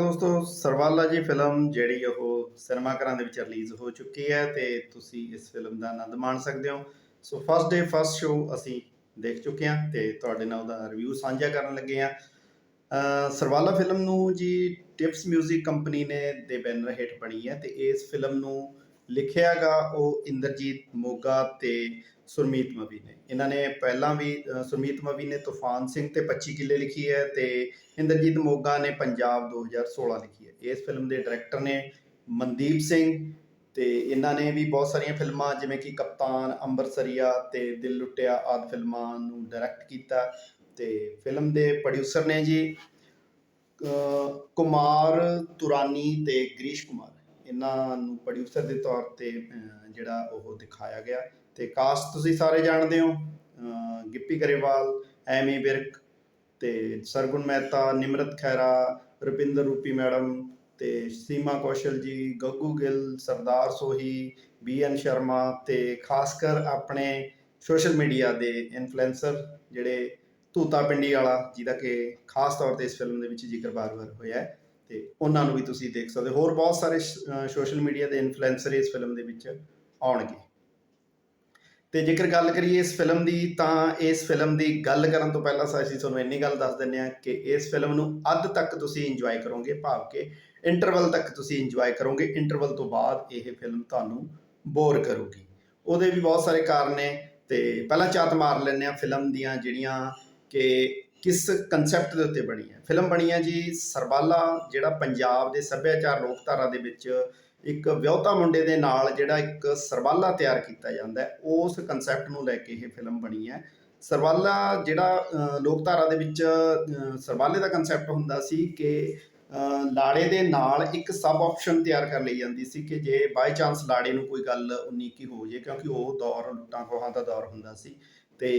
ਦੋਸਤੋ, ਸਰਵਾਲਾ ਜੀ ਫਿਲਮ ਜਿਹੜੀ ਉਹ ਸਿਨੇਮਾ ਘਰਾਂ ਦੇ ਵਿੱਚ ਰਿਲੀਜ਼ ਹੋ ਚੁੱਕੀ ਹੈ ਤੇ ਤੁਸੀਂ ਇਸ ਫਿਲਮ ਦਾ ਆਨੰਦ ਮਾਣ ਸਕਦੇ ਹੋ। So first day first show ਅਸੀਂ ਦੇਖ ਚੁੱਕੇ ਹਾਂ ਤੇ ਤੁਹਾਡੇ ਨਾਲ ਉਹਦਾ ਰਿਵਿਊ ਸਾਂਝਾ ਕਰਨ ਲੱਗੇ ਹਾਂ। ਸਰਵਾਲਾ ਫਿਲਮ ਨੂੰ ਜੀ ਟਿਪਸ 뮤직 ਕੰਪਨੀ ਨੇ ਦੇ ਬੈਨਰ ਹੇਠ ਬਣੀ ਹੈ ਤੇ ਇਸ ਫਿਲਮ ਨੂੰ ਲਿਖਿਆਗਾ ਉਹ ਇੰਦਰਜੀਤ ਮੋਗਾ ਤੇ ਸੁਰਮੀਤ ਮਵੀ ਨੇ। ਇਹਨਾਂ ਨੇ ਪਹਿਲਾਂ ਵੀ ਸੁਰਮੀਤ ਮਵੀ ਨੇ ਤੂਫਾਨ ਸਿੰਘ ਤੇ 25 ਕਿੱਲੇ ਲਿਖੀ ਹੈ ਤੇ ਇੰਦਰਜੀਤ ਮੋਗਾ ਨੇ ਪੰਜਾਬ 2016 ਲਿਖੀ ਹੈ। ਇਸ ਫਿਲਮ ਦੇ ਡਾਇਰੈਕਟਰ ਨੇ ਮਨਦੀਪ ਸਿੰਘ ਤੇ ਇਹਨਾਂ ਨੇ ਵੀ ਬਹੁਤ ਸਾਰੀਆਂ ਫਿਲਮਾਂ ਜਿਵੇਂ ਕਿ ਕਪਤਾਨ ਅੰਬਰਸਰੀਆ ਤੇ ਦਿਲ ਲੁੱਟਿਆ ਆਦਿ ਫਿਲਮਾਂ ਨੂੰ ਡਾਇਰੈਕਟ ਕੀਤਾ ਤੇ ਫਿਲਮ ਦੇ ਪ੍ਰੋਡਿਊਸਰ ਨੇ ਜੀ ਕੁਮਾਰ ਤੁਰਾਨੀ ਤੇ ਗ੍ਰੀਸ਼ ਕੁਮਾਰ। ਇਹਨਾਂ ਨੂੰ ਪ੍ਰੋਡਿਊਸਰ ਦੇ ਤੌਰ ਤੇ ਜਿਹੜਾ ਉਹ ਦਿਖਾਇਆ ਗਿਆ। ਤੇ ਕਾਸਟ ਤੁਸੀਂ ਸਾਰੇ ਜਾਣਦੇ ਹੋ ਗਿੱਪੀ ਗਰੇਵਾਲ, ਐਮੀ ਵਿਰਕ ਤੇ ਸਰਗੁਣ ਮਹਿਤਾ, ਨਿਮਰਤ ਖੈਰਾ ਰੁਪਿੰਦਰ ਰੂਪੀ ਮੈਡਮ ਤੇ ਸੀਮਾ ਕੌਸ਼ਲ ਜੀ, ਗੱਗੂ ਗਿੱਲ, ਸਰਦਾਰ ਸੋਹੀ, ਬੀ ਐਨ ਸ਼ਰਮਾ ਤੇ ਖਾਸ ਕਰ ਆਪਣੇ ਸੋਸ਼ਲ ਮੀਡੀਆ ਦੇ ਇਨਫਲੂਐਂਸਰ ਜਿਹੜੇ ਧੂਤਾ ਪਿੰਡੀ ਵਾਲਾ, ਜਿਹਦਾ ਕਿ ਖਾਸ ਤੌਰ ਤੇ ਇਸ ਫਿਲਮ ਦੇ ਵਿੱਚ ਜ਼ਿਕਰ ਬਾਰ-ਬਾਰ ਹੋਇਆ ਹੈ। ਤੇ ਉਹਨਾਂ ਨੂੰ ਵੀ ਤੁਸੀਂ ਦੇਖ ਸਕਦੇ ਹੋਰ ਬਹੁਤ ਸਾਰੇ ਸੋਸ਼ਲ ਮੀਡੀਆ ਦੇ ਇਨਫਲੂਐਂਸਰ ਇਸ ਫਿਲਮ ਦੇ ਵਿੱਚ ਆਉਣਗੇ। ਤੇ ਜੇਕਰ ਗੱਲ ਕਰੀਏ ਇਸ ਫਿਲਮ ਦੀ, ਤਾਂ ਇਸ ਫਿਲਮ ਦੀ ਗੱਲ ਕਰਨ ਤੋਂ ਪਹਿਲਾਂ ਅਸੀਂ ਤੁਹਾਨੂੰ ਇੰਨੀ ਗੱਲ ਦੱਸ ਦਿੰਦੇ ਹਾਂ ਕਿ ਇਸ ਫਿਲਮ ਨੂੰ ਅੱਧ ਤੱਕ ਤੁਸੀਂ ਇੰਜੋਏ ਕਰੋਗੇ, ਭਾਵ ਕਿ ਇੰਟਰਵਲ ਤੱਕ ਤੁਸੀਂ ਇੰਜੋਏ ਕਰੋਗੇ। ਇੰਟਰਵਲ ਤੋਂ ਬਾਅਦ ਇਹ ਫਿਲਮ ਤੁਹਾਨੂੰ ਬੋਰ ਕਰੂਗੀ। ਉਹਦੇ ਵੀ ਬਹੁਤ ਸਾਰੇ ਕਾਰਨ ਨੇ ਤੇ ਪਹਿਲਾਂ ਝਾਤ ਮਾਰ ਲੈਂਦੇ ਆ ਫਿਲਮ ਦੀਆਂ ਜਿਹੜੀਆਂ ਕਿ ਕਿਸ ਕਨਸੈਪਟ ਦੇ ਉੱਤੇ ਬਣੀ ਹੈ? ਫਿਲਮ ਬਣੀ ਹੈ ਜੀ ਸਰਬਾਲਾ, ਜਿਹੜਾ ਪੰਜਾਬ ਦੇ ਸੱਭਿਆਚਾਰ ਲੋਕਧਾਰਾ ਦੇ ਵਿੱਚ ਇੱਕ ਵਿਆਹੁਤਾ ਮੁੰਡੇ ਦੇ ਨਾਲ ਜਿਹੜਾ ਇੱਕ ਸਰਬਾਲਾ ਤਿਆਰ ਕੀਤਾ ਜਾਂਦਾ ਹੈ, ਉਸ ਕਨਸੈਪਟ ਨੂੰ ਲੈ ਕੇ ਇਹ ਫਿਲਮ ਬਣੀ ਹੈ। ਸਰਬਾਲਾ ਜਿਹੜਾ ਲੋਕਧਾਰਾ ਦੇ ਵਿੱਚ ਸਰਬਾਲੇ ਦਾ ਕਨਸੈਪਟ ਹੁੰਦਾ ਸੀ ਕਿ ਲਾੜੇ ਦੇ ਨਾਲ ਇੱਕ ਸਬ ਆਪਸ਼ਨ ਤਿਆਰ ਕਰ ਲਈ ਜਾਂਦੀ ਸੀ ਕਿ ਜੇ ਬਾਈ ਚਾਂਸ ਲਾੜੇ ਨੂੰ ਕੋਈ ਗੱਲ ਉਨੀ ਕੀ ਹੋ ਜੇ, ਕਿਉਂਕਿ ਉਹ ਦੌਰ ਲੁੱਟਾਂ ਖੋਹਾਂ ਦਾ ਦੌਰ ਹੁੰਦਾ ਸੀ। ਤੇ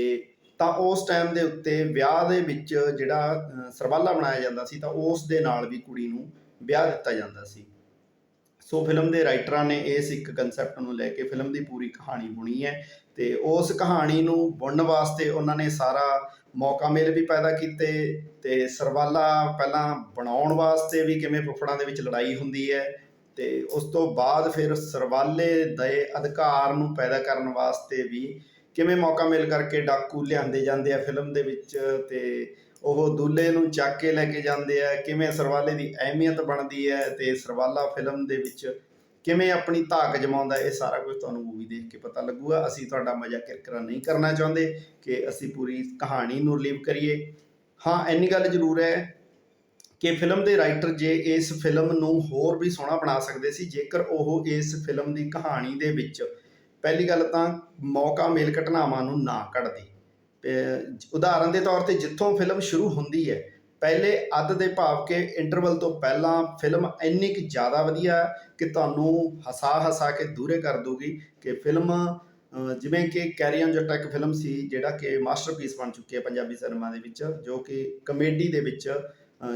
ਤਾਂ ਉਸ ਟਾਈਮ ਦੇ ਉੱਤੇ ਵਿਆਹ ਦੇ ਵਿੱਚ ਜਿਹੜਾ ਸਰਵਾਲਾ ਬਣਾਇਆ ਜਾਂਦਾ ਸੀ, ਤਾਂ ਉਸ ਦੇ ਨਾਲ ਵੀ ਕੁੜੀ ਨੂੰ ਵਿਆਹ ਦਿੱਤਾ ਜਾਂਦਾ ਸੀ। ਸੋ ਫਿਲਮ ਦੇ ਰਾਈਟਰਾਂ ਨੇ ਇਸ ਇੱਕ ਕਨਸੈਪਟ ਨੂੰ ਲੈ ਕੇ ਫਿਲਮ ਦੀ ਪੂਰੀ ਕਹਾਣੀ ਬੁਣੀ ਹੈ ਤੇ ਉਸ ਕਹਾਣੀ ਨੂੰ ਬੁਣਨ ਵਾਸਤੇ ਉਹਨਾਂ ਨੇ ਸਾਰਾ ਮੌਕਾ ਮੇਲ ਵੀ ਪੈਦਾ ਕੀਤੇ ਤੇ ਸਰਵਾਲਾ ਪਹਿਲਾਂ ਬਣਾਉਣ ਵਾਸਤੇ ਵੀ ਕਿਵੇਂ ਫੁੱਫੜਾਂ ਦੇ ਵਿੱਚ ਲੜਾਈ ਹੁੰਦੀ ਹੈ ਤੇ ਉਸ ਤੋਂ ਬਾਅਦ ਫਿਰ ਸਰਵਾਲੇ ਦੇ ਅਧਿਕਾਰ ਨੂੰ ਪੈਦਾ ਕਰਨ ਵਾਸਤੇ ਵੀ ਕਿਵੇਂ ਮੌਕਾ ਮਿਲ ਕਰਕੇ ਡਾਕੂ ਲਿਆਂਦੇ ਜਾਂਦੇ ਆ ਫਿਲਮ ਦੇ ਵਿੱਚ ਤੇ ਉਹ ਦੁੱਲੇ ਨੂੰ ਚੱਕ ਕੇ ਲੈ ਕੇ ਜਾਂਦੇ ਆ, ਕਿਵੇਂ ਸਰਵਾਲੇ ਦੀ ਅਹਿਮੀਅਤ ਬਣਦੀ ਹੈ ਤੇ ਸਰਵਾਲਾ ਫਿਲਮ ਦੇ ਵਿੱਚ ਕਿਵੇਂ ਆਪਣੀ ਧਾਕ ਜਮਾਉਂਦਾ ਇਹ ਸਾਰਾ ਕੁਝ ਤੁਹਾਨੂੰ ਮੂਵੀ ਦੇਖ ਕੇ ਪਤਾ ਲੱਗੂਗਾ। ਅਸੀਂ ਤੁਹਾਡਾ ਮਜ਼ਾ ਕਿਰਕਰਾ ਨਹੀਂ ਕਰਨਾ ਚਾਹੁੰਦੇ ਕਿ ਅਸੀਂ ਪੂਰੀ ਕਹਾਣੀ ਨੂੰ ਰਿਲੀਵ ਕਰੀਏ। ਹਾਂ, ਇੰਨੀ ਗੱਲ ਜ਼ਰੂਰ ਹੈ ਕਿ ਫਿਲਮ ਦੇ ਰਾਈਟਰ ਜੇ ਇਸ ਫਿਲਮ ਨੂੰ ਹੋਰ ਵੀ ਸੋਹਣਾ ਬਣਾ ਸਕਦੇ ਸੀ, ਜੇਕਰ ਉਹ ਇਸ ਫਿਲਮ ਦੀ ਕਹਾਣੀ ਦੇ ਵਿੱਚ ਪਹਿਲੀ ਗੱਲ ਤਾਂ ਮੌਕਾ ਮੇਲ ਘਟਨਾਵਾਂ ਨੂੰ ਨਾ ਕੱਢਦੇ। ਤੇ ਉਦਾਹਰਨ ਦੇ ਤੌਰ ਤੇ ਜਿੱਥੋਂ ਫਿਲਮ ਸ਼ੁਰੂ ਹੁੰਦੀ ਹੈ, ਪਹਿਲੇ ਅੱਧ ਦੇ ਭਾਵ ਕਿ ਇੰਟਰਵਲ ਤੋਂ ਪਹਿਲਾਂ ਫਿਲਮ ਇੰਨੀ ਕਿ ਜ਼ਿਆਦਾ ਵਧੀਆ ਕਿ ਤੁਹਾਨੂੰ ਹਸਾ ਹਸਾ ਕੇ ਦੂਰੇ ਕਰ ਦੂਗੀ ਕਿ ਫਿਲਮ ਜਿਵੇਂ ਕਿ ਕੈਰੀਅਨ ਜੱਟਾ ਇੱਕ ਫਿਲਮ ਸੀ ਜਿਹੜਾ ਕਿ ਮਾਸਟਰਪੀਸ ਬਣ ਚੁੱਕੀ ਹੈ ਪੰਜਾਬੀ ਸਿਨੇਮਾ ਦੇ ਵਿੱਚ, ਜੋ ਕਿ ਕਮੇਡੀ ਦੇ ਵਿੱਚ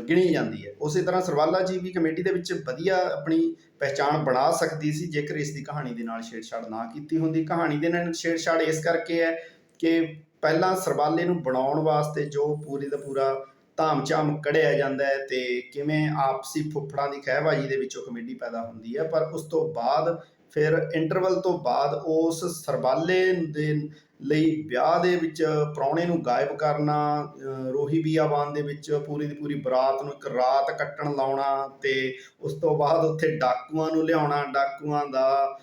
ਗਿਣੀ ਜਾਂਦੀ ਹੈ। ਉਸੇ ਤਰ੍ਹਾਂ ਸਰਵਾਲਾ ਜੀ ਵੀ ਕਮੇਡੀ ਦੇ ਵਿੱਚ ਵਧੀਆ ਆਪਣੀ ਪਹਿਚਾਣ ਬਣਾ ਸਕਦੀ ਸੀ, ਜੇਕਰ ਇਸ ਦੀ ਕਹਾਣੀ ਦੇ ਨਾਲ ਛੇੜਛਾੜ ਨਾ ਕੀਤੀ ਹੁੰਦੀ। ਕਹਾਣੀ ਦੇ ਨਾਲ ਛੇੜਛਾੜ ਇਸ ਕਰਕੇ ਹੈ ਕਿ ਪਹਿਲਾਂ ਸਰਵਾਲੇ ਨੂੰ ਬਣਾਉਣ ਵਾਸਤੇ ਜੋ ਪੂਰੀ ਦਾ ਪੂਰਾ ਧਾਮ-ਝਾਮ ਕੜਿਆ ਜਾਂਦਾ ਹੈ ਤੇ ਕਿਵੇਂ ਆਪਸੀ ਫੁੱਫੜਾਂ ਦੀ ਖਹਿਬਾਜੀ ਦੇ ਵਿੱਚੋਂ ਕਮੇਟੀ ਪੈਦਾ ਹੁੰਦੀ ਹੈ, ਪਰ ਉਸ ਤੋਂ ਬਾਅਦ ਫਿਰ ਇੰਟਰਵਲ ਤੋਂ ਬਾਅਦ ਉਸ ਸਰਬਾਲੇ ਦੇ ਲਈ ਵਿਆਹ ਦੇ ਵਿੱਚ ਪ੍ਰਾਹੁਣੇ ਨੂੰ ਗਾਇਬ ਕਰਨਾ, ਅਹ ਰੋਹੀ ਬੀਆਬਾਨ ਦੇ ਵਿੱਚ ਪੂਰੀ ਦੀ ਪੂਰੀ ਬਰਾਤ ਨੂੰ ਇੱਕ ਰਾਤ ਕੱਟਣ ਲਾਉਣਾ ਤੇ ਉਸ ਤੋਂ ਬਾਅਦ ਉੱਥੇ ਡਾਕੂਆਂ ਨੂੰ ਲਿਆਉਣਾ, ਡਾਕੂਆਂ ਦਾ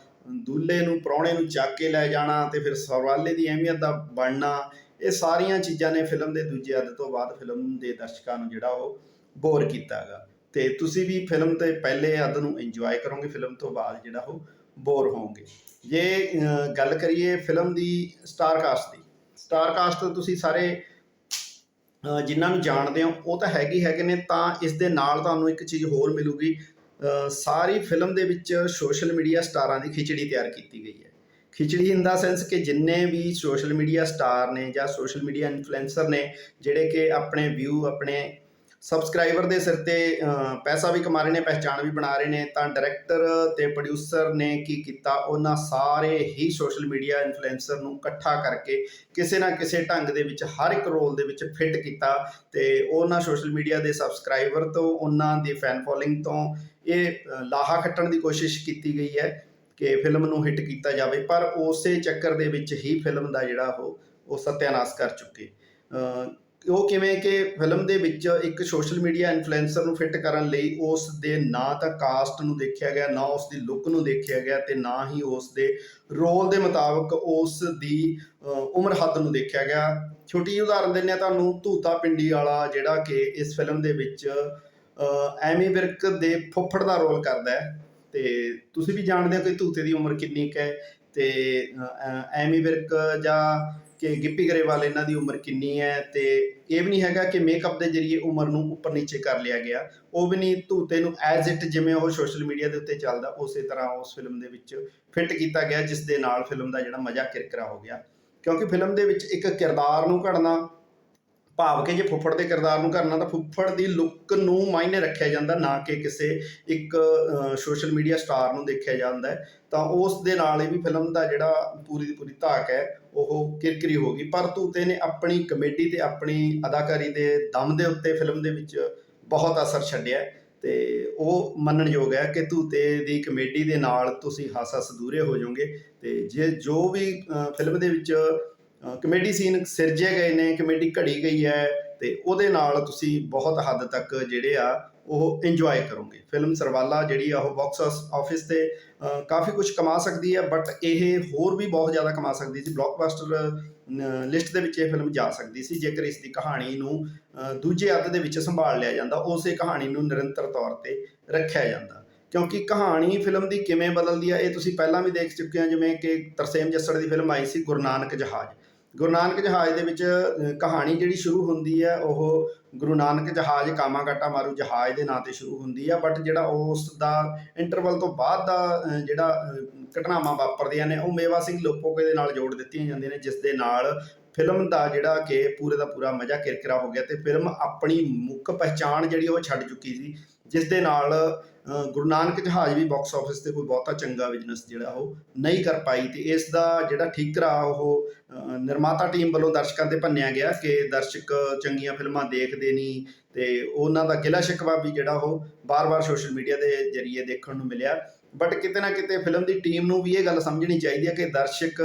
ਦੁੱਲੇ ਨੂੰ, ਪ੍ਰਾਹੁਣੇ ਨੂੰ ਚੱਕ ਕੇ ਲੈ ਜਾਣਾ ਤੇ ਫਿਰ ਸਰਵਾਲੇ ਦੀ ਅਹਿਮੀਅਤ ਦਾ ਬਣਨਾ, ਇਹ ਸਾਰੀਆਂ ਚੀਜ਼ਾਂ ਨੇ ਫਿਲਮ ਦੇ ਦੂਜੇ ਅੱਧ ਤੋਂ ਬਾਅਦ ਫਿਲਮ ਦੇ ਦਰਸ਼ਕਾਂ ਨੂੰ ਜਿਹੜਾ ਉਹ ਬੋਰ ਕੀਤਾਗਾ ਤੇ ਤੁਸੀਂ ਵੀ ਫਿਲਮ ਤੇ ਪਹਿਲੇ ਅੱਧ ਨੂੰ ਇੰਜੋਏ ਕਰੋਗੇ, ਫਿਲਮ ਤੋਂ ਬਾਅਦ ਜਿਹੜਾ ਉਹ ਬੋਰ ਹੋਵੋਗੇ ਜੇ ਗੱਲ ਕਰੀਏ ਫਿਲਮ ਦੀ ਸਟਾਰ ਕਾਸਟ ਦੀ। ਸਟਾਰ ਕਾਸਟ ਤੁਸੀਂ ਸਾਰੇ ਜਿਨ੍ਹਾਂ ਨੂੰ ਜਾਣਦੇ ਹੋ, ਉਹ ਤਾਂ ਹੈਗੀ ਹੈਗੇ ਨੇ, ਤਾਂ ਇਸ ਦੇ ਨਾਲ ਤੁਹਾਨੂੰ ਇੱਕ ਚੀਜ਼ ਹੋਰ ਮਿਲੂਗੀ। ਸਾਰੀ ਫਿਲਮ ਦੇ ਵਿੱਚ ਸੋਸ਼ਲ ਮੀਡੀਆ ਸਟਾਰਾਂ ਦੀ ਖਿਚੜੀ ਤਿਆਰ ਕੀਤੀ ਗਈ ਹੈ। ਖਿਚੜੀ ਇਨ ਦਾ ਸੈਂਸ ਕਿ ਜਿੰਨੇ ਵੀ ਸੋਸ਼ਲ ਮੀਡੀਆ ਸਟਾਰ ਨੇ ਜਾਂ ਸੋਸ਼ਲ ਮੀਡੀਆ ਇਨਫਲੂਐਂਸਰ ਨੇ, ਜਿਹੜੇ ਕਿ ਆਪਣੇ ਵਿਊ ਆਪਣੇ ਸਬਸਕ੍ਰਾਈਬਰ ਦੇ ਸਿਰ ਤੇ ਪੈਸਾ ਵੀ ਕਮਾ ਰਹੇ ਨੇ, ਪਹਿਚਾਣ ਵੀ ਬਣਾ ਰਹੇ ਨੇ, ਤਾਂ ਡਾਇਰੈਕਟਰ ਤੇ ਪ੍ਰੋਡਿਊਸਰ ਨੇ ਕੀ ਕੀਤਾ? ਉਹਨਾਂ ਸਾਰੇ ਹੀ ਸੋਸ਼ਲ ਮੀਡੀਆ ਇਨਫਲੂਐਂਸਰ ਨੂੰ ਇਕੱਠਾ ਕਰਕੇ ਕਿਸੇ ਨਾ ਕਿਸੇ ਢੰਗ ਦੇ ਵਿੱਚ, ਹਰ ਇੱਕ ਰੋਲ ਦੇ ਵਿੱਚ ਫਿੱਟ ਕੀਤਾ ਤੇ ਉਹਨਾਂ ਸੋਸ਼ਲ ਮੀਡੀਆ ਦੇ ਸਬਸਕ੍ਰਾਈਬਰ ਤੋਂ, ਉਹਨਾਂ ਦੀ ਫੈਨ ਫੋਲੋਇੰਗ ਤੋਂ ਇਹ ਲਾਹਾ ਖੱਟਣ ਦੀ ਕੋਸ਼ਿਸ਼ ਕੀਤੀ ਗਈ ਹੈ ਕਿ ਫਿਲਮ ਨੂੰ ਹਿੱਟ ਕੀਤਾ ਜਾਵੇ, ਪਰ ਉਸੇ ਚੱਕਰ ਦੇ ਵਿੱਚ ਹੀ ਫਿਲਮ ਦਾ ਜਿਹੜਾ ਉਹ ਉਹ ਸਤਿਆਨਾਸ਼ ਕਰ ਚੁੱਕੇ। ਉਹ ਕਿਵੇਂ ਕਿ ਫਿਲਮ ਦੇ ਵਿੱਚ ਇੱਕ ਸੋਸ਼ਲ ਮੀਡੀਆ ਇਨਫਲੂਐਂਸਰ ਨੂੰ ਫਿੱਟ ਕਰਨ ਲਈ ਉਸ ਦੇ ਨਾ ਤਾਂ ਕਾਸਟ ਨੂੰ ਦੇਖਿਆ ਗਿਆ, ਨਾ ਉਸ ਦੀ ਲੁੱਕ ਨੂੰ ਦੇਖਿਆ ਗਿਆ ਤੇ ਨਾ ਹੀ ਉਸ ਦੇ ਰੋਲ ਦੇ ਮੁਤਾਬਕ ਉਸ ਦੀ ਉਮਰ ਹੱਦ ਨੂੰ ਦੇਖਿਆ ਗਿਆ। ਛੋਟੀ ਜਿਹੀ ਉਦਾਹਰਨ ਦਿੰਦੇ ਆ ਤੁਹਾਨੂੰ, ਧੂਤਾ ਪਿੰਡੀ ਵਾਲਾ ਜਿਹੜਾ ਕਿ ਇਸ ਫਿਲਮ ਦੇ ਵਿੱਚ ਐਮੀ ਵਿਰਕ ਦੇ ਫੁੱਫੜ ਦਾ ਰੋਲ ਕਰਦਾ ਹੈ। ਤੇ ਤੁਸੀਂ ਵੀ ਜਾਣਦੇ ਹੋ ਕਿ ਧੂਤੇ ਦੀ ਉਮਰ ਕਿੰਨੀ ਕੁ ਹੈ ਤੇ ਐਮੀ ਵਿਰਕ ਜਾਂ ਕਿ ਗਿੱਪੀ ਗਰੇਵਾਲ ਇਹਨਾਂ ਦੀ ਉਮਰ ਕਿੰਨੀ ਹੈ ਤੇ ਇਹ ਵੀ ਨਹੀਂ ਹੈਗਾ ਕਿ ਮੇਕਅਪ ਦੇ ਜ਼ਰੀਏ ਉਮਰ ਨੂੰ ਉੱਪਰ ਨੀਚੇ ਕਰ ਲਿਆ ਗਿਆ। ਉਹ ਵੀ ਨਹੀਂ ਧੂਤੇ ਨੂੰ ਐਜ਼ ਇਟ ਜਿਵੇਂ ਉਹ ਸੋਸ਼ਲ ਮੀਡੀਆ ਦੇ ਉੱਤੇ ਚੱਲਦਾ, ਉਸੇ ਤਰ੍ਹਾਂ ਉਸ ਫਿਲਮ ਦੇ ਵਿੱਚ ਫਿੱਟ ਕੀਤਾ ਗਿਆ, ਜਿਸ ਦੇ ਨਾਲ ਫਿਲਮ ਦਾ ਜਿਹੜਾ ਮਜ਼ਾ ਕਿਰਕਰਾ ਹੋ ਗਿਆ। ਕਿਉਂਕਿ ਫਿਲਮ ਦੇ ਵਿੱਚ ਇੱਕ ਕਿਰਦਾਰ ਨੂੰ ਘੜਨਾ ਭਾਵ ਕਿ ਜੇ ਫੁੱਫੜ ਦੇ ਕਿਰਦਾਰ ਨੂੰ ਕਰਨਾ ਤਾਂ ਫੁੱਫੜ ਦੀ ਲੁੱਕ ਨੂੰ ਮਾਇਨੇ ਰੱਖਿਆ ਜਾਂਦਾ, ਨਾ ਕਿ ਕਿਸੇ ਇੱਕ ਸੋਸ਼ਲ ਮੀਡੀਆ ਸਟਾਰ ਨੂੰ ਦੇਖਿਆ ਜਾਂਦਾ ਤਾਂ ਉਸ ਦੇ ਨਾਲ ਹੀ ਵੀ ਫਿਲਮ ਦਾ ਜਿਹੜਾ ਪੂਰੀ ਦੀ ਪੂਰੀ ਧਾਕ ਹੈ, ਉਹ ਕਿਰਕਰੀ ਹੋ ਗਈ। ਪਰ ਤੂਤੇ ਨੇ ਆਪਣੀ ਕਮੇਡੀ ਤੇ ਆਪਣੀ ਅਦਾਕਾਰੀ ਦੇ ਦਮ ਦੇ ਉੱਤੇ ਫਿਲਮ ਦੇ ਵਿੱਚ ਬਹੁਤ ਅਸਰ ਛੱਡਿਆ ਹੈ। ਤੇ ਉਹ ਮੰਨਣਯੋਗ ਹੈ ਕਿ ਤੂਤੇ ਦੀ ਕਮੇਡੀ ਦੇ ਨਾਲ ਤੁਸੀਂ ਹੱਸ ਹੱਸ ਦੂਰੇ ਹੋ ਜਾਓਗੇ। ਤੇ ਜੇ ਜੋ ਵੀ ਫਿਲਮ ਦੇ ਵਿੱਚ ਕਮੇਡੀ ਸੀਨ ਸਿਰਜੇ ਗਏ ਨੇ, ਕਮੇਡੀ ਘੜੀ ਗਈ ਹੈ ਤੇ ਉਹਦੇ ਨਾਲ ਤੁਸੀਂ ਬਹੁਤ ਹੱਦ ਤੱਕ ਜਿਹੜੇ ਆ ਉਹ ਇੰਜੋਏ ਕਰੋਗੇ। ਫਿਲਮ ਸਰਵਾਲਾ ਜਿਹੜੀ ਆ ਉਹ ਬਾਕਸ ਆਫਿਸ ਤੇ ਕਾਫੀ ਕੁਝ ਕਮਾ ਸਕਦੀ ਹੈ ਬਟ ਇਹ ਹੋਰ ਵੀ ਬਹੁਤ ਜ਼ਿਆਦਾ ਕਮਾ ਸਕਦੀ ਸੀ। ਬਲੌਕਬਸਟਰ ਲਿਸਟ ਦੇ ਵਿੱਚ ਇਹ ਫਿਲਮ ਜਾ ਸਕਦੀ ਸੀ, ਜੇਕਰ ਇਸ ਦੀ ਕਹਾਣੀ ਨੂੰ ਦੂਜੇ ਅੱਧ ਦੇ ਵਿੱਚ ਸੰਭਾਲ ਲਿਆ ਜਾਂਦਾ, ਉਸੇ ਕਹਾਣੀ ਨੂੰ ਨਿਰੰਤਰ ਤੌਰ ਤੇ ਰੱਖਿਆ ਜਾਂਦਾ। ਕਿਉਂਕਿ ਕਹਾਣੀ ਫਿਲਮ ਦੀ ਕਿਵੇਂ ਬਦਲਦੀ ਆ, ਇਹ ਤੁਸੀਂ ਪਹਿਲਾਂ ਵੀ ਦੇਖ ਚੁੱਕੇ ਹੋ, ਜਿਵੇਂ ਕਿ ਤਰਸੇਮ ਜੱਸੜ ਦੀ ਫਿਲਮ ਆਈ ਸੀ, ਗੁਰੂ ਨਾਨਕ ਜਹਾਜ਼। ਗੁਰੂ ਨਾਨਕ ਜਹਾਜ਼ ਦੇ ਵਿੱਚ ਕਹਾਣੀ ਜਿਹੜੀ ਸ਼ੁਰੂ ਹੁੰਦੀ ਹੈ, ਉਹ ਗੁਰੂ ਨਾਨਕ ਜਹਾਜ਼ ਕਾਮਾਗਾਟਾ ਮਾਰੂ ਜਹਾਜ਼ ਦੇ ਨਾਂ ਤੇ ਸ਼ੁਰੂ ਹੁੰਦੀ ਹੈ ਬਟ ਜਿਹੜਾ ਉਸ ਦਾ ਇੰਟਰਵਲ ਤੋਂ ਬਾਅਦ ਦਾ ਜਿਹੜਾ ਘਟਨਾਵਾਂ ਵਾਪਰਦੀਆਂ ਨੇ, ਉਹ ਮੇਵਾ ਸਿੰਘ ਲੋਪੋਕੇ ਦੇ ਨਾਲ ਜੋੜ ਦਿੱਤੀਆਂ ਜਾਂਦੀਆਂ ਨੇ, ਜਿਸ ਦੇ ਨਾਲ ਫਿਲਮ ਦਾ ਜਿਹੜਾ ਕਿ ਪੂਰੇ ਦਾ ਪੂਰਾ ਮਜ਼ਾ ਕਿਰਕਿਰਾ ਹੋ ਗਿਆ ਤੇ ਫਿਲਮ ਆਪਣੀ ਮੁੱਖ ਪਹਿਚਾਣ ਜਿਹੜੀ ਉਹ ਛੱਡ ਚੁੱਕੀ ਸੀ, ਜਿਸ ਦੇ ਨਾਲ ਗੁਰੂ ਨਾਨਕ ਜਹਾਜ਼ ਵੀ ਬਾਕਸ ਆਫਿਸ ਤੇ ਕੋਈ ਬਹੁਤਾ ਚੰਗਾ ਬਿਜ਼ਨਸ ਜਿਹੜਾ ਉਹ ਨਹੀਂ ਕਰ ਪਾਈ ਤੇ ਇਸ ਦਾ ਜਿਹੜਾ ਠੀਕਰਾ ਉਹ ਨਿਰਮਾਤਾ ਟੀਮ ਵੱਲੋਂ ਦਰਸ਼ਕਾਂ ਤੇ ਭੰਨਿਆ ਗਿਆ ਕਿ ਦਰਸ਼ਕ ਚੰਗੀਆਂ ਫਿਲਮਾਂ ਦੇਖਦੇ ਨਹੀਂ ਤੇ ਉਹਨਾਂ ਦਾ ਗਿਲਾ ਸ਼ਿਕਵਾ ਵੀ ਜਿਹੜਾ ਉਹ ਬਾਰ-ਬਾਰ ਸੋਸ਼ਲ ਮੀਡੀਆ ਦੇ ਜ਼ਰੀਏ ਦੇਖਣ ਨੂੰ ਮਿਲਿਆ। ਬਟ ਕਿਤੇ ਨਾ ਕਿਤੇ ਫਿਲਮ ਦੀ ਟੀਮ ਨੂੰ ਵੀ ਇਹ ਗੱਲ ਸਮਝਣੀ ਚਾਹੀਦੀ ਹੈ ਕਿ ਦਰਸ਼ਕ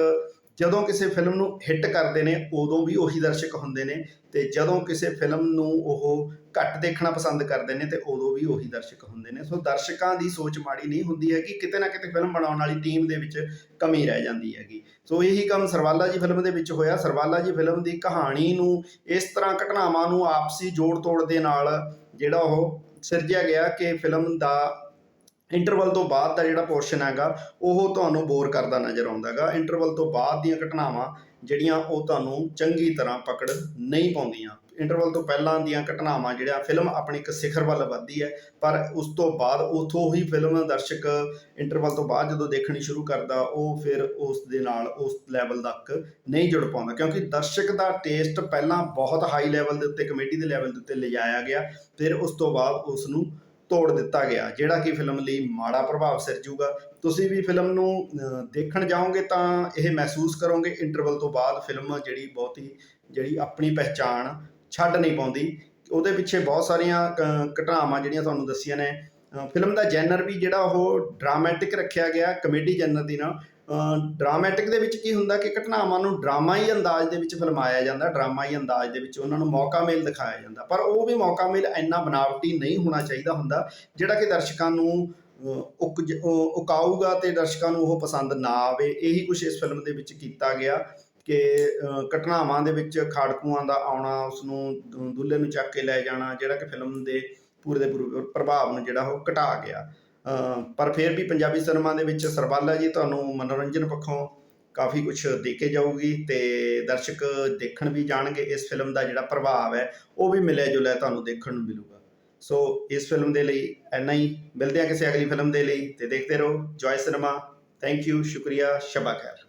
ਜਦੋਂ ਕਿਸੇ ਫਿਲਮ ਨੂੰ ਹਿੱਟ ਕਰਦੇ ਨੇ, ਉਦੋਂ ਵੀ ਉਹੀ ਦਰਸ਼ਕ ਹੁੰਦੇ ਨੇ ਤੇ ਜਦੋਂ ਕਿਸੇ ਫਿਲਮ ਨੂੰ ਉਹ ਘੱਟ ਦੇਖਣਾ ਪਸੰਦ ਕਰਦੇ ਨੇ, ਤੇ ਉਦੋਂ ਵੀ ਉਹੀ ਦਰਸ਼ਕ ਹੁੰਦੇ ਨੇ। ਸੋ ਦਰਸ਼ਕਾਂ ਦੀ ਸੋਚ ਮਾੜੀ ਨਹੀਂ ਹੁੰਦੀ ਹੈ ਕਿ ਕਿਤੇ ਨਾ ਕਿਤੇ ਫਿਲਮ ਬਣਾਉਣ ਵਾਲੀ ਟੀਮ ਦੇ ਵਿੱਚ ਕਮੀ ਰਹਿ ਜਾਂਦੀ ਹੈਗੀ। ਸੋ ਇਹੀ ਕੰਮ ਸਰਵਾਲਾ ਜੀ ਫਿਲਮ ਦੇ ਵਿੱਚ ਹੋਇਆ। ਸਰਵਾਲਾ ਜੀ ਫਿਲਮ ਦੀ ਕਹਾਣੀ ਨੂੰ ਇਸ ਤਰ੍ਹਾਂ ਘਟਨਾਵਾਂ ਨੂੰ ਆਪਸੀ ਜੋੜ ਤੋੜ ਦੇ ਨਾਲ ਜਿਹੜਾ ਉਹ ਸਿਰਜਿਆ ਗਿਆ ਕਿ ਫਿਲਮ ਦਾ ਇੰਟਰਵਲ ਤੋਂ ਬਾਅਦ ਦਾ ਜਿਹੜਾ ਪੋਰਸ਼ਨ ਹੈਗਾ, ਉਹ ਤੁਹਾਨੂੰ ਬੋਰ ਕਰਦਾ ਨਜ਼ਰ ਆਉਂਦਾ ਹੈਗਾ। ਇੰਟਰਵਲ ਤੋਂ ਬਾਅਦ ਦੀਆਂ ਘਟਨਾਵਾਂ ਜਿਹੜੀਆਂ ਉਹ ਤੁਹਾਨੂੰ ਚੰਗੀ ਤਰ੍ਹਾਂ ਪਕੜ ਨਹੀਂ ਪਾਉਂਦੀਆਂ। ਇੰਟਰਵਲ ਤੋਂ ਪਹਿਲਾਂ ਦੀਆਂ ਘਟਨਾਵਾਂ ਜਿਹੜਾ ਫਿਲਮ ਆਪਣੀ ਇੱਕ ਸਿਖਰ ਵੱਲ ਵੱਧਦੀ ਹੈ, ਪਰ ਉਸ ਤੋਂ ਬਾਅਦ ਉਥੋਂ ਹੀ ਫਿਲਮ ਦਰਸ਼ਕ ਇੰਟਰਵਲ ਤੋਂ ਬਾਅਦ ਜਦੋਂ ਦੇਖਣੀ ਸ਼ੁਰੂ ਕਰਦਾ, ਉਹ ਫਿਰ ਉਸ ਦੇ ਨਾਲ ਉਸ ਲੈਵਲ ਤੱਕ ਨਹੀਂ ਜੁੜ ਪਾਉਂਦਾ। ਕਿਉਂਕਿ ਦਰਸ਼ਕ ਦਾ ਟੇਸਟ ਪਹਿਲਾਂ ਬਹੁਤ ਹਾਈ ਲੈਵਲ ਦੇ ਉੱਤੇ ਕਮੇਡੀ ਦੇ ਲੈਵਲ ਦੇ ਉੱਤੇ ਲਿਜਾਇਆ ਗਿਆ, ਫਿਰ ਉਸ ਤੋਂ ਬਾਅਦ ਉਸ ਨੂੰ ਤੋੜ ਦਿੱਤਾ ਗਿਆ ਜਿਹੜਾ ਕਿ ਫਿਲਮ ਲਈ ਮਾੜਾ ਪ੍ਰਭਾਵ ਸਿਰਜੂਗਾ ਤੁਸੀਂ ਵੀ ਫਿਲਮ ਨੂੰ ਦੇਖਣ ਜਾਓਗੇ ਤਾਂ ਇਹ ਮਹਿਸੂਸ ਕਰੋਗੇ ਇੰਟਰਵਲ ਤੋਂ ਬਾਅਦ ਫਿਲਮ ਜਿਹੜੀ ਬਹੁਤੀ ਜਿਹੜੀ ਆਪਣੀ ਪਹਿਚਾਣ ਛੱਡ ਨਹੀਂ ਪਾਉਂਦੀ। ਉਹਦੇ ਪਿੱਛੇ ਬਹੁਤ ਸਾਰੀਆਂ ਅਹ, ਘਟਨਾਵਾਂ ਜਿਹੜੀਆਂ ਤੁਹਾਨੂੰ ਦੱਸੀਆਂ ਨੇ। ਫਿਲਮ ਦਾ ਜੈਨਰ ਵੀ ਜਿਹੜਾ ਉਹ ਡਰਾਮੈਟਿਕ ਰੱਖਿਆ ਗਿਆ ਕਮੇਡੀ ਜੈਨਰ ਦੀ ਨਾਲ। ਡਰਾਮੈਟਿਕ ਦੇ ਵਿੱਚ ਕੀ ਹੁੰਦਾ ਕਿ ਘਟਨਾਵਾਂ ਨੂੰ ਡਰਾਮਾਈ ਅੰਦਾਜ਼ ਦੇ ਵਿੱਚ ਫਿਲਮਾਇਆ ਜਾਂਦਾ ਡਰਾਮਾਈ ਅੰਦਾਜ਼ ਦੇ ਵਿੱਚ ਉਹਨਾਂ ਨੂੰ ਮੌਕਾ ਮੇਲ ਦਿਖਾਇਆ ਜਾਂਦਾ। ਪਰ ਉਹ ਵੀ ਮੌਕਾ ਮੇਲ ਇੰਨਾ ਬਨਾਵਟੀ ਨਹੀਂ ਹੋਣਾ ਚਾਹੀਦਾ ਹੁੰਦਾ, ਜਿਹੜਾ ਕਿ ਦਰਸ਼ਕਾਂ ਨੂੰ ਉਕ ਉਹ ਉਕਾਊਗਾ ਤੇ ਦਰਸ਼ਕਾਂ ਨੂੰ ਉਹ ਪਸੰਦ ਨਾ ਆਵੇ, ਇਹੀ ਕੁਝ ਇਸ ਫਿਲਮ ਦੇ ਵਿੱਚ ਕੀਤਾ ਗਿਆ ਕਿ ਘਟਨਾਵਾਂ ਦੇ ਵਿੱਚ ਖਾੜਕੂਆਂ ਦਾ ਆਉਣਾ ਉਸ ਨੂੰ ਦੁੱਲੇ ਨੂੰ ਚੱਕ ਕੇ ਲੈ ਜਾਣਾ, ਜਿਹੜਾ ਕਿ ਫਿਲਮ ਦੇ ਪੂਰੇ ਦੇ ਪੂਰੇ ਪ੍ਰਭਾਵ ਨੂੰ ਜਿਹੜਾ ਉਹ ਘਟਾ ਗਿਆ। ਪਰ ਫਿਰ ਵੀ ਪੰਜਾਬੀ ਸਿਨੇਮਾ ਦੇ ਵਿੱਚ ਸਰਬਾਲਾ ਜੀ ਤੁਹਾਨੂੰ ਮਨੋਰੰਜਨ ਪੱਖੋਂ ਕਾਫੀ ਕੁਝ ਦੇ ਕੇ ਜਾਊਗੀ ਤੇ ਦਰਸ਼ਕ ਦੇਖਣ ਵੀ ਜਾਣਗੇ, ਇਸ ਫਿਲਮ ਦਾ ਜਿਹੜਾ ਪ੍ਰਭਾਵ ਹੈ, ਉਹ ਵੀ ਮਿਲਿਆ ਜੁਲਿਆ ਤੁਹਾਨੂੰ ਦੇਖਣ ਨੂੰ ਮਿਲੂਗਾ। ਸੋ ਇਸ ਫਿਲਮ ਦੇ ਲਈ ਇੰਨਾ ਹੀ, ਮਿਲਦੇ ਆ ਕਿਸੇ ਅਗਲੀ ਫਿਲਮ ਦੇ ਲਈ ਤੇ ਦੇਖਦੇ ਰਹੋ, ਜੋਏ ਸਿਨੇਮਾ। ਥੈਂਕ ਯੂ ਸ਼ੁਕਰੀਆ, ਸ਼ਬਾ ਖੈਰ।